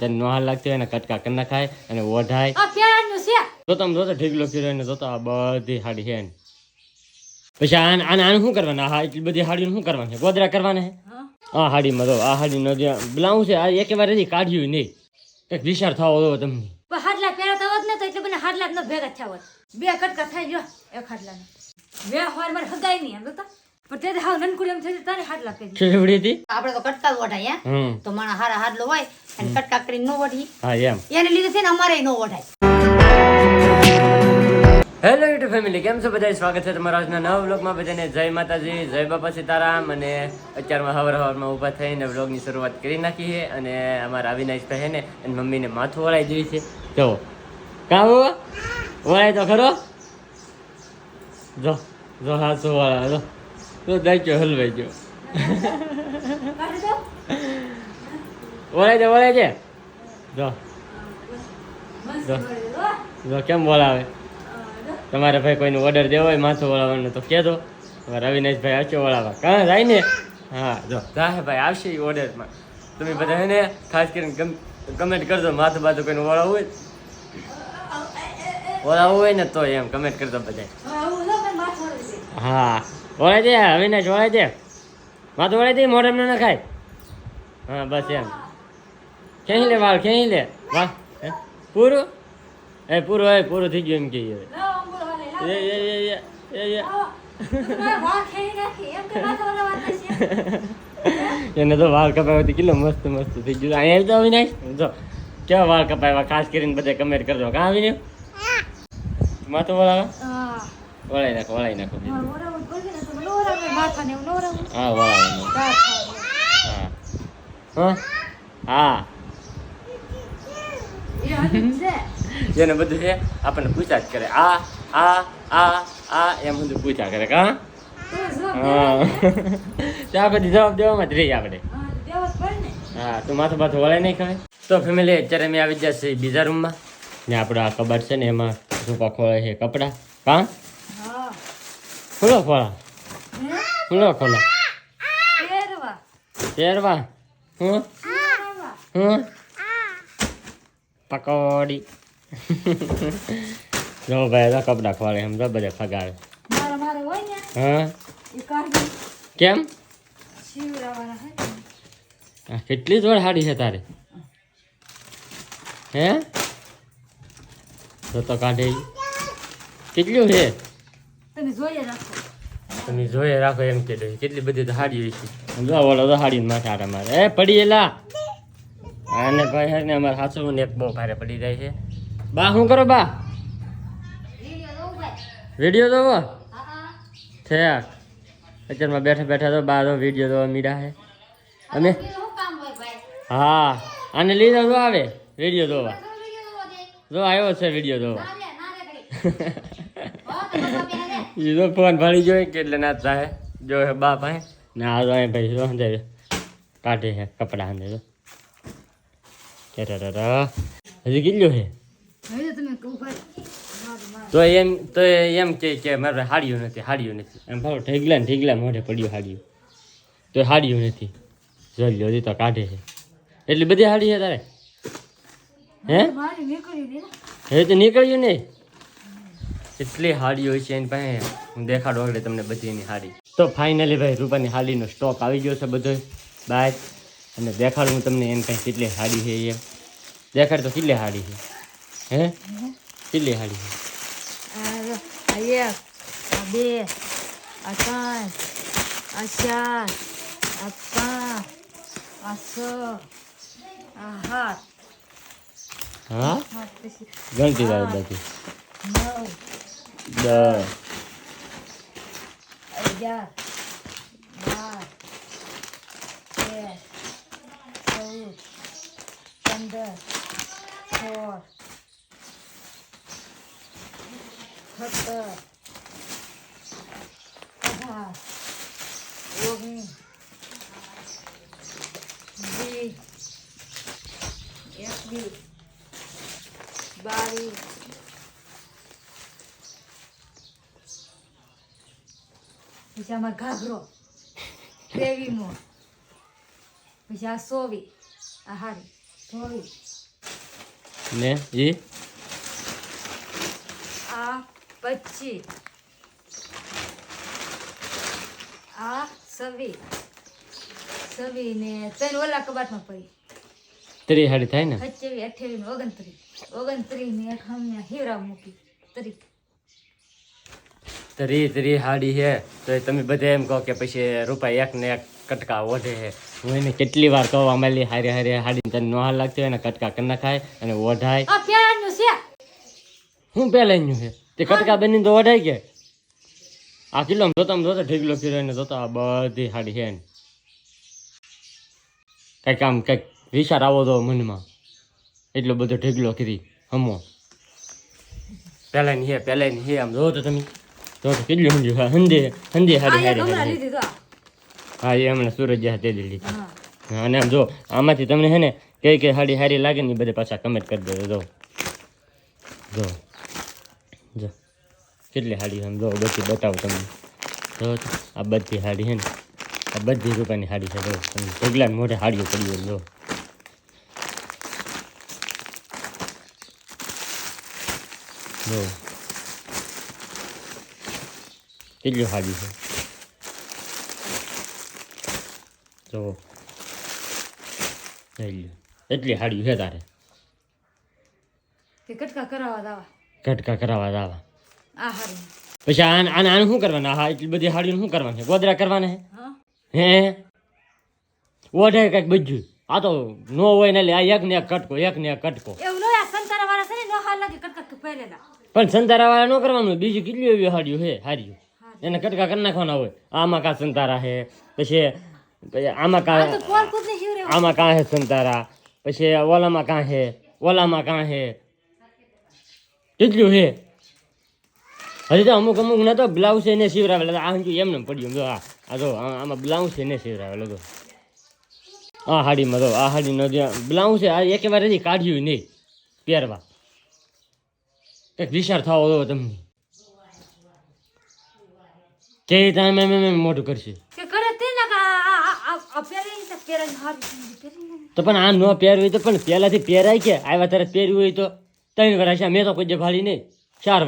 તને નોહાલ લાગતી હોય ને કટકા કરી નખાય અને ઓઢાય. આ પેરાનું તમે જોતો ઢીકલો કર્યો ને જોતો આ બધી હાડી છે. પછી આને આને શું કરવાના? હા એટલી બધી હાડીનું શું કરવાની ગોદરા કરવાના હા. આ હાડીમાં તો આ હાડી નો બ્લાઉઝ છે આ એક વાર હજી કાઢ્યું નહીં. કંઈક વિચાર થવો દો તમને. હાડલા પહેરતા હોત ને તો એટલે મને હાડલા જ ન ભેગા થયા હોત. બે કટકા થઈ ગયો એક હાડલા બે હોય મારે હગાય નહીં એમ જોતા? પણ તે હાવ નનકુડી એમ થઈ તારે હાડલા કરી કેવડી હતી આપણે તો કટકા જ વઢાય હે તો માણા હારા હાડલો હોય અને કટકા કરીને નો વઢી હા એમ. એને લીધે છે ને અમારે નો વઢાય હેલો યુટ્યુબ ફેમિલી કેમ છો બધા સ્વાગત છે તમારા આજના નવા વ્લોગમાં બધાને. જય માતાજી જય બાપા સીતારામ. અને અત્યારમાં હવાર હવારમાં ઊભા થઈને વ્લોગની શરૂઆત કરી નાખી છે. અને અમારા અવિનાશ ભાઈ ને એની મમ્મીને માથું વળાઈ જોઈ છે. જો. કાં વળાય તો ખરો? જો જો હાથો વળા જો તો દાચ્યો હલવાઈ ગયો. વળાય છે વળાય છે જો. જો. કેમ બોલાવે તમારે ભાઈ કોઈને ઓર્ડર દેવો હોય માથું વળાવવાનો તો કહેજો. અમારા અવિનાશભાઈ આચો વળાવવા. કાં જાય ને? હા જો. જાહે ભાઈ આવશે એ ઓર્ડરમાં તમે બધા હે ને ખાસ કરીને કમેન્ટ કરજો માથું બાથું કોઈને વળાવવું હોય. વળાવવું હોય ને તો એમ કમેન્ટ કરજો બધા હા, વળાઈ દે અવિનાશ વળાઈ દે. માથું વળાઈ દે મોઢમ ન ખાય હા બસ એમ. ક્યાંય લે વાળ ક્યાંય લે. વાહ પૂરું? એ પૂરું એ પૂરું થઈ ગયું એમ. એ એ એ એ એ એ. કે છે. એને તો વાળ કપાવ્યો તો કેટલો મસ્ત મસ્ત થઈ ગયું. અહીંયા તો અવિનાશ જો કેવા વાળ કપાવ્યા ખાસ કરીને બધા કમેન્ટ કરજો. કાં આવીને માથું હા. વળાઈ નાખો વળાઈ નાખો. હા ખાવાનું. હા હા હા. જેને બધું છે આપણને પૂછા જ કરે. આ આ આ આ એમ બધું પૂછા કરે કા? હા. ત્યાં બધી જવાબ દેવામાં જ રહી આપણે. હા, તો માથું માથું વળાઈ નહીં ખવાય. તો ફેમિલી અત્યારે મેં આવી જશે બીજા રૂમમાં ને આપણો આ કબાટ છે ને એમાં શું ખોળે છે કપડાં. કાં. ખુલ્લો ખોળા હે? ખુલ્લો ખોલો પહેરવા. પહેરવા હું પહેરવા. હું પકોડી જો ભાઈ તો કપડાં ખોળે એમ તો બધા ફગાવે મારે મારે હોય ને હા એ કાઢી કેમ શિવરાવાના હે ને. આ કેટલી જોડ હાડી છે તારે હે તો તો કાઢે ઈ. કેટલું છે તમે જોઈએ રાખો. તમે જોઈએ રાખો એમ કે કેટલી બધી તો હાડી છે. જો ઓલો તો હાડી માથે આરા મારે. એ પડી એલા. આને ભાઈ હે ને અમારે સાસુ ને એક બહુ ભારે પડી જાય છે. બા શું કરો બા? વીડિયો જોવો છે અત્યારમાં બેઠા બેઠા તો બા તો વીડિયો જોવા મીડા છે. અમે હા. આને લીધો તો આવે. વીડિયો જોવા. જો આવ્યો છે વીડિયો જોવા. તો ફોન ભરી જોઈ કે એટલે ના થાય. જો હે બાપ હે. ને આ તો ભાઈ જો હંધે કાઢે છે કપડા હંધે જો. હજી કેટલું છે? હવે તો એમ તો એમ કે કે મારે હાડ્યું નથી હાડ્યું નથી. એમ ભાવ ઢેગલા ને ઢેગલા મોઢે પડ્યું હાડ્યું. તો હાડ્યું નથી. જોઈ લો તો કાઢે છે. એટલી બધી હાડી છે તારે? હે? હવે તો નીકળ્યું નહીં? એટલી હોય છે એની પાસે હું દેખાડો આગળ તમને બધી એની હાડી તો ફાઇનલી ભાઈ રૂપાની હાડીનો સ્ટોક આવી ગયો છે બધો બાય. અને દેખાડું હું તમને એની પાસે કેટલી હાડી છે એ. દેખાડ તો કેટલી હાડી છે. હે? કેટલી હાડી છે? બે ત્રણ ચાર પાંચ હા? ગણતી જાય બધી નવ દસ અગિયાર બાર તેર પછી આમાં ઘાઘરો ત્રેવીમો પછી આ સોવી આ હારી ચોવીસ ને એ આ પચીસ આ સવી સવી ને ત્રણ ઓલા કબાટમાં પડી. ત્રી હાડી થાય ને? સત્યાવીસ અઠ્યાવીસ ને ઓગણત્રીસ. ઓગણત્રીસ ને એક હીરા મૂકી તરી. ત્રી ત્રી હાડી છે. તો એ તમે બધા એમ કહો કે પછી રૂપાઈ એક ને એક કટકા ઓઢે છે. હું એને કેટલી વાર કહવા માંડી હારે હારે હાડી તને નો હાલ લાગતી હોય ને કટકા કરી નખાય અને ઓઢાય. હું છે? હું પેલાનું છે. તે કટકા બની તો ઓઢાય કે? આ કિલો જોતા જોતા ઢીકલો કર્યો એને જોતા આ બધી હાડી છે કંઈક આમ કંઈક વિચાર આવો તો મનમાં. એટલો બધો ઢીકલો કરી હમો. પહેલાની હે પહેલાની હે આમ જો તો તમે. તો કેટલી સમજ્યું હા હંદે હંદે હારી આ. હા એ હમણાં સુરજ જ્યાં તે લીધી. હા. અને આમ જો આમાંથી તમને હે ને કઈ કઈ હાડી હારી લાગે ને બધે પાછા કમેન્ટ કરી દેજો જો. જો. જો. કેટલી હાડી છે આમ જો બધી બતાવું તમને. જો આ બધી હાડી છે ને આ બધી રૂપિયાની હાડી છે જો. તમે ઢગલા મોઢે હાડીઓ પડી જો. જો. કેટલી સારી છે તો એટલી હાડી છે તારે કટકા કરાવવા દાવા કટકા કરાવવા દાવા આ હારી પછી આને આને આને શું કરવાના હા એટલી બધી હાડીઓ શું કરવાનું છે ગોદરા કરવાના હા હે ઓઢે કંઈક બધું આ તો નો હોય ને આ એક ને એક કટકો એક ને એક કટકો એવું નો આ સંતારા વાળા છે ને નો હાલ લાગે કટકા પહેરેલા પણ સંતારા વાળા ન કરવાનું બીજું કેટલી એવી હાડીઓ છે હારીઓ એને કટકા કરી નાખવાના હોય. આમાં કા સંતારા હે? પછી આમાં કા આમાં કાં હે સંતારા? પછી ઓલામાં કાં હે? ઓલામાં કાં હે? કેટલું હે? હજી તો અમુક અમુક ના તો બ્લાઉઝ એને સીવરાવેલા આ હજુ એમને પડ્યું. જો આ આ જો આમાં બ્લાઉઝ એને સીવરાવેલો તો આ હાડીમાં તો આ હાડીનો જે બ્લાઉઝ છે આ એક વાર હજી કાઢ્યું નહીં. પહેરવા. કંઈક વિચાર થવો જો તમને. કે તમે એમ એમ એમ કરશે. કે કરે તે તો હારી તો પણ આ ન પહેરવી તો પણ પહેલાથી પહેરાય કે? આવ્યા ત્યારે પહેર્યું હોય તો ત્રણ વર્ષ આ મેં તો કોઈ ભાડી નહીં. ચાર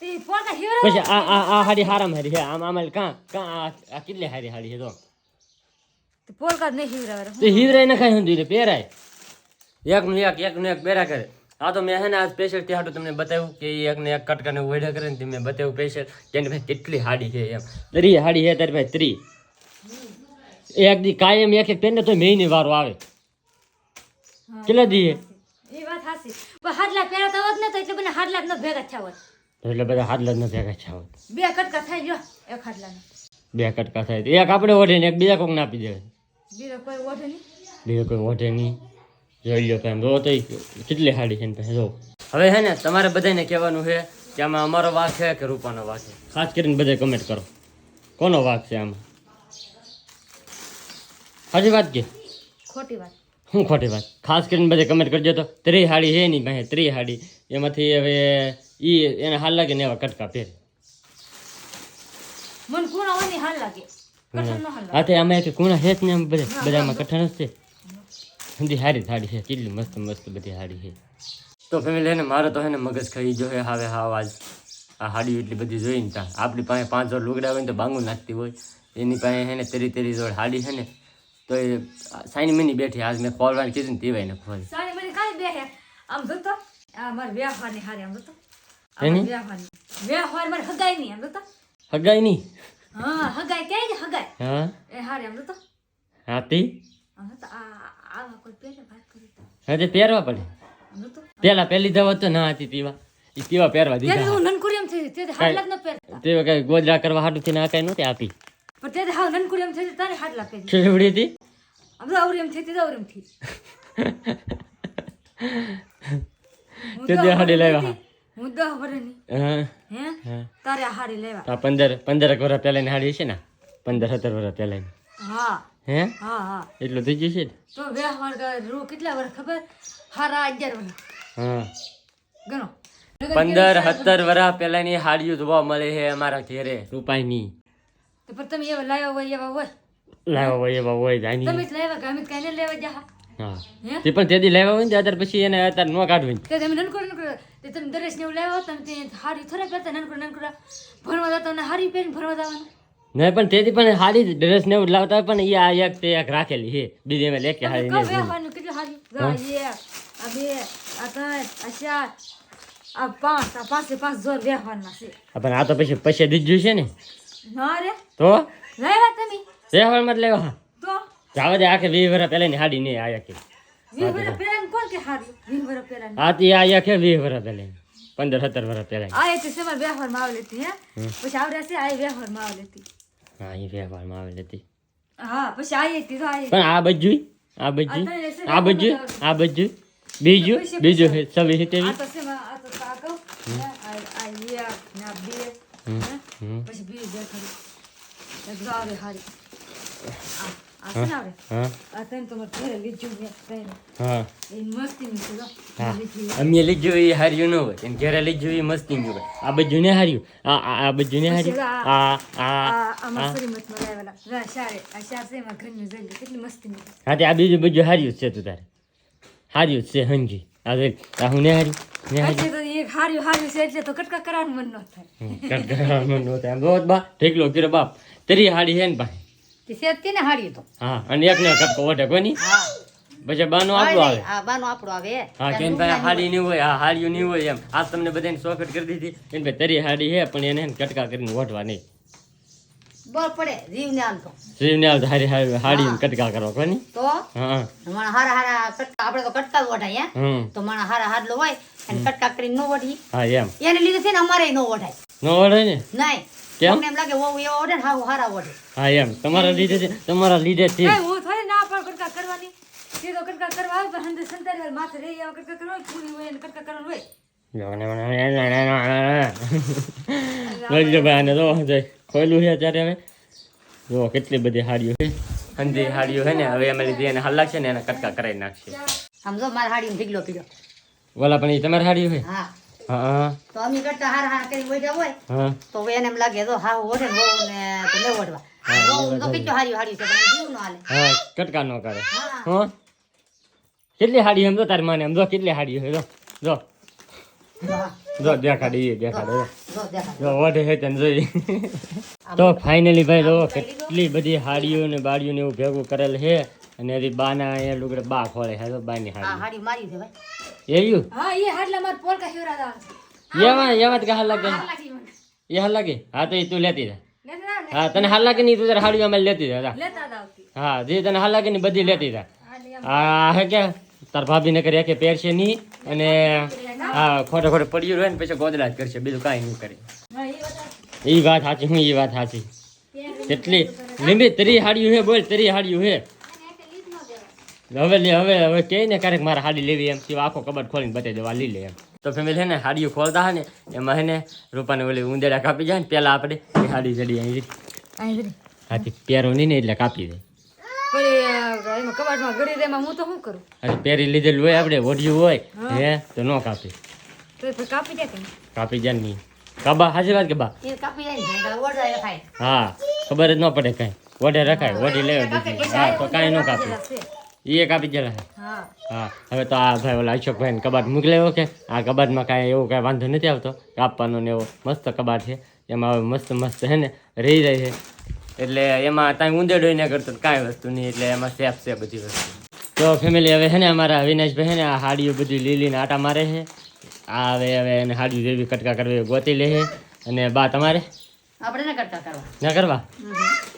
તે હીરો પછી આ આ આ હાડી હારામ હારી છે. આમ આમાં કાં કાં આ કેટલી હારી હાડી છે તો? તે પોલકા નહીં હીરા તો હિવરાય નખાય હું પહેરાય. એકનું એક એકનું એક પહેરા કરે. હા તો મેં હે ને આ સ્પેશિયલ ત્યાં તમને બતાવ્યું કે એક એકને એક કટકાને ઓઢા કરે ને મેં બતાવ્યું સ્પેશિયલ એની ભાઈ કેટલી હાડી છે એમ. ત્રી હાડી છે તારી ભાઈ ત્રી એક દી કાયમ એક એક પહેરને તો મહિને વારો આવે. કેટલા દી હે? એ વાત હાસી પણ હાડલા પહેરતા હોત ને તો એટલે બને હાડલા જ ન ભેગા થયા હોત. એટલે બધા હાથ લગ્ન ભેગા છે આવત. બે કટકા થાય જો એક હાડલાના બે કટકા થાય એક આપણે ઓઢે ને એક બીજા કોકને આપી દે બીજો કોઈ ઓઢે નહીં. બીજો કોઈ ઓઢે નહીં. જોઈ લો એમ જો કેટલી હાડી છે ને પછી જો. હવે હે ને તમારે બધાને કહેવાનું છે કે આમાં અમારો વાક છે કે રૂપાનો વાક છે? ખાસ કરીને બધા કમેન્ટ કરો. કોનો વાક છે આમાં? સાચી વાત કે? ખોટી વાત. શું ખોટી વાત? ખાસ કરીને બધે કમેન્ટ કરજો તો. ત્રી હાડી છે નહીં ભાઈ ત્રી હાડી. એમાંથી હવે ઈ એને હાલ લાગે ને એવા કટકા પહેરે. મન કુણા હોય હાલ લાગે. કઠણ નો હાલ લાગે. હા. તે આમાં કુણા છે જ ને બધા બધામાં કઠણ જ છે. બધી સારી સાડી છે. કેટલી મસ્ત મસ્ત બધી સાડી છે. તો ફેમિલી ને મારો તો હે ને મગજ ખાઈ જો હે હવે હા આજ આ હાડી એટલી બધી જોઈને ત્યાં. આપણી પાસે પાંચ જોડ લુગડા હોય ને તો બાંગું નાખતી હોય. એની પાસે હે ને તેરી તેરી જોડ હાડી છે ને તો એ સાઈની મિની બેઠી. આજ મેં ખોલવાની કીધું ને તેવાય ને ખોલ સારી મને કાઈ બેહે? આમ જોતો? આ મારે વ્યવહારની હારી આમ જોતો? એની? વ્યવહારની. વ્યવહાર મારે હગાઈ નહીં આમ જોતો? હગાઈ નહીં? હા હગાઈ કે હગાઈ હા? એ હારી આમ જોતો? હાથી? આ આવા કોઈ પહેરે વાત કરી તો. હા તે પહેરવા પડે. પેલા પહેલી દવા તો ના હતી પીવા. એ પીવા પહેરવા દીધા. હું નનકુડી થઈ તે કઈ ગોદરા કરવા હાટુથી ના કઈ નહોતી આપી. ખીચડી હતી? તો થઈ હતી તો અવરી એમ થઈ હું તે દહ દે હાડી વર્ષની લાવ્યા. હું દહ વર્ષની તારે હાડી લેવા પંદર પંદર વર્ષ પહેલાની હાડી છે ને? પંદર સત્તર વર્ષ પહેલાની. હા. હે? હા હા. એટલું થઈ જશે ને? તો વ્યવહાર રૂ કેટલા વર્ષ ખબર? હારા અગિયાર વર્ષ. હા. ગણો. પંદર સત્તર વર્ષ પહેલાની હાડીઓ જોવા મળે છે અમારા ઘેરે. રૂપાઈની. તો પણ તમે એવા લાવ્યા હોય એવા હોય? લાવ્યા હોય એવા હોય જાની. તમે જ લાવ્યા ગામે અમે જ લેવા જા હા. તે પણ તેથી લેવા હોય ને ત્યારે પછી એને અત્યારે ન કાઢવી. તે તમે નનકો નનકો તે તમે દરેશ ને લાવ્યા તમે તે હારી થોડા પહેરતા નનકો નનકો ભરવા જતા ને હારી પહેરીને ભરવા જવાનું. નહીં પણ તેથી પણ હારી ડ્રેસ ને એવું લાવતા હોય પણ એ આ એક તે એક રાખેલી છે બીજી એમાં લેકે હારી કહો નહીં વ્યવહારનું કેટલું હારી? ગા એ આ બે આ ત્રણ આ ચાર આ પાંચ આ પાંચે પાંચ જોર વ્યવહારના છે. હા, પણ આ તો પછી પછી દીધું છે ને. ના રે. તો? લાવ્યા તમે? તહેવારમાં જ લેવા. તો? જાવા દે આખે વીસ વર્ષ પહેલા ની હાડી નહીં આયા કે વીસ વર્ષ પહેલા કોણ કે હારી? વીસ વર્ષ પહેલા આ તે આયા કે વીસ વર્ષ પહેલા પંદર સત્તર વર્ષ પહેલા આ એક સેમા વ્યવહારમાં આવેલી હતી હે પછી આવડે છે આ વ્યવહારમાં આવેલી હતી હા અહીં વ્યવહારમાં આવેલી હતી. હા પછી આ હતી તો આ પણ આ બધું આ બધું આ બધું? આ બધું? બીજું? બીજું છે છવ્વીસ આ તો આ તો આ આ આ એક બે. પછી બીજું દેખાડું એક હારી. આ આ છે ને આવડે હા આ તને તમારે ઘરે લીધું મેં પહેરે હા એ મસ્તી ની છે જો હા. લીધી. અમે લીધું એ હાર્યું ન હોય એને ઘરે લીધું એ મસ્તી હોય આ બધું ને હાર્યું આ આ આ બધું ને હાર્યું આ આ આ આમાં શ્રીમતમાં લાવેલા રા શારે આ શાર છે એમાં ઘરની જોઈ લે કેટલી મસ્તી ની હા તે આ બીજું બધું હાર્યું જ છે તું તારે હાર્યું જ છે હંજી આ દેખ આ હું ને હાર્યું ને હાર્યું એટલે તો એક હાર્યું હાર્યું છે એટલે તો કટકા કરવાનું મન ન થાય હમ, કટકરાવાનું નહોતું. આમ જોવો તો બા ઢેકલો કર્યો બાપ તરી હાડી છે ને પાસે તે શેતી ને હાડી તો. હા અને એક ને કટકો વટે કોની પછી બાનું આપણું આવે. હા બાનો આપણો આવે હા. કેમ ભાઈ હાડી ની હોય હા હાડિયું ની હોય એમ. આ તમને બધાને સોફેટ કરી દીધી. એમ ભાઈ તરી હાડી હે પણ એને કટકા કરીને ઓઢવા નહીં. બળ પડે જીવ આમ તો. શ્રીને હારી હારી હાડી કટકા કરવા કોની તો? હા. માણા હારા હારા કટકા આપણે તો કટકા વઢાય હે. તો માણા હારા હાડલો હોય અને કટકા કરીને નો વઢી હા એમ. એને લીધે છે ને અમારે નો વઢાય ન ઓઢે ને? નહીં. કેમ? એમ લાગે વહુ એવો ઓડે હા હારા ઓડે હા એમ. તમારા લીધે છે તમારા લીધે છે. હું થોડી ના પણ કરતા કરવાની. તે તો કટકા કરવા આવે પણ હંદે સંતારી માથે રહી આવે કરતા કરવા પૂરી હોય એને કરતા કરવાનું હોય. ખોલ્યું છે અત્યારે હવે. જો કેટલી બધી હાડીઓ છે. હંધી હાડીઓ છે ને હવે અમે લીધી એને હાલ લાગશે ને એને કટકા કરાવી નાખશે. આમ મારા હાડીને ઢીગલો પીડ્યો ઓલા પણ એ તમારી હાડીઓ છે? હા. તો અમે કરતા હાર હાર કરી વઢ્યા હોય. હા. તો હવે એને એમ લાગે તો હા વઢે ને ને તો ન વહુ તો કેટલો હારી હારી છે પણ જીવ નો હાલે. હા કટકા નો કરે. હા. હા? કેટલી હાડી એમ જો તાર માને? એમ જો કેટલી હાડી છે જો. જો. હા. જો દેખાડી દેખાડે જો. વઢે છે તને જોઈ. તો ફાઇનલી ભાઈ જો કેટલી બધી હાડીઓ ને બાડીઓ ને એવું ભેગું કરેલ છે અને હજી બાના અહીંયા લુગડે બા ખોળે હે તો બાની હાડી હાડી મારી દે ભાઈ. એયું? હા એ હાડલા માર પોલકા હેવરા દા. એમાં એમાં જ કે હાલ લાગે? એ હાલ લાગે? હા તો એ તું લેતી જા. હા તને હાલ લાગે નહીં તું તારે હાડી અમે લેતી જા હા જે તને હાલ લાગે ને બધી લેતી જા. હા આ હે કે? તાર ભાભી ને કરી કે પહેરશે નહીં અને હા ખોટે ખોટે પડ્યું રહે ને પછી ગોદડા જ કરશે બીજું કાંઈ નહીં કરે. એ વાત સાચી. હું એ વાત સાચી. કેટલી લીંબી તરી હાડ્યું હે બોલ તરી હાડ્યું હે. હવે લે હવે હવે કે ને ક્યારેક મારે હાડી લેવી એમ કે આખો કબાટ ખોલીને બતાવી દેવા લઈ લે એમ. તો ફેમિલી છે ને હાડીઓ ખોલતા હે ને એમાં હે ને રૂપાને ઓલી ઉંદેડા કાપી જાય ને પેલા આપણે એ હાડી ચડી અહીં હાથી પહેરો નહીં ને એટલે કાપી દે. પહેરી લીધેલું હોય આપણે ઓઢ્યું હોય હે. તો ન કાપી. કાપી જાય નહીં? કાબા હાજી વાત કે બા કાપી જાય ને હા ખબર જ ન પડે કાંઈ. વઢે રખાય વઢી લેવા દીધી. હા તો કાંઈ ન કાપી. એ એક આપી હા. હા હવે તો આ ભાઈ ઓલા અશોકભાઈ કબાટ મૂકી લેવો કે આ કબાટમાં કાંઈ એવું કાંઈ વાંધો નથી આવતો. કાપવાનો ને એવો મસ્ત કબાટ છે. એમાં હવે મસ્ત મસ્ત છે ને રહી જાય છે. એટલે એમાં કાંઈ ઊંધેડો ન કરતો કાંઈ વસ્તુ નહીં એટલે એમાં સેફ છે બધી વસ્તુ. તો ફેમિલી હવે છે ને અમારા અવિનાશભાઈ છે ને આ હાડીઓ બધી લીલીને આટા મારે છે. આ હવે હવે એને હાડી જેવી કટકા કરવી ગોતી લે છે. અને બા તમારે? આપણે ને કરતા કરવા. ના કરવા?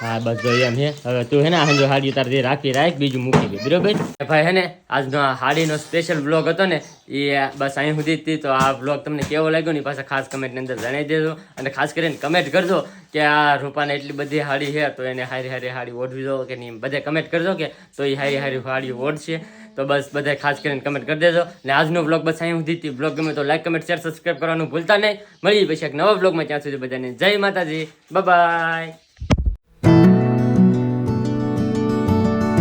હા, બસ જો એમ હે. હવે તું હે ને હાંજો હાડી તારથી રાખી રાખ, બીજું મૂકી દે. બરોબર? ભાઈ હે ને, આજનો હાડીનો સ્પેશિયલ બ્લોગ હતો ને, એ બસ અહીં સુધી હતી. તો આ બ્લોગ તમને કેવો લાગ્યો ને પાછા ખાસ કમેન્ટની અંદર જણાવી દેજો. અને ખાસ કરીને કમેન્ટ કરજો કે આ રૂપાને એટલી બધી હાડી છે, તો એને હારી હારી હાડી ઓઢવી દો કે નહીં બધે કમેન્ટ કરજો કે તો એ હારી હારી હાડી ઓઢશે. તો બસ બધા ખાસ કરીને કમેન્ટ કરી દેજો. અને આજનો બ્લોગ બસ અહીં સુધી બ્લોગ ગમે તો લાઈક કમેન્ટ શેર સબસ્ક્રાઈબ કરવાનું ભૂલતા નહીં. મળીએ પછી એક નવા બ્લોગમાં ત્યાં સુધી બધાને જય માતાજી. બાય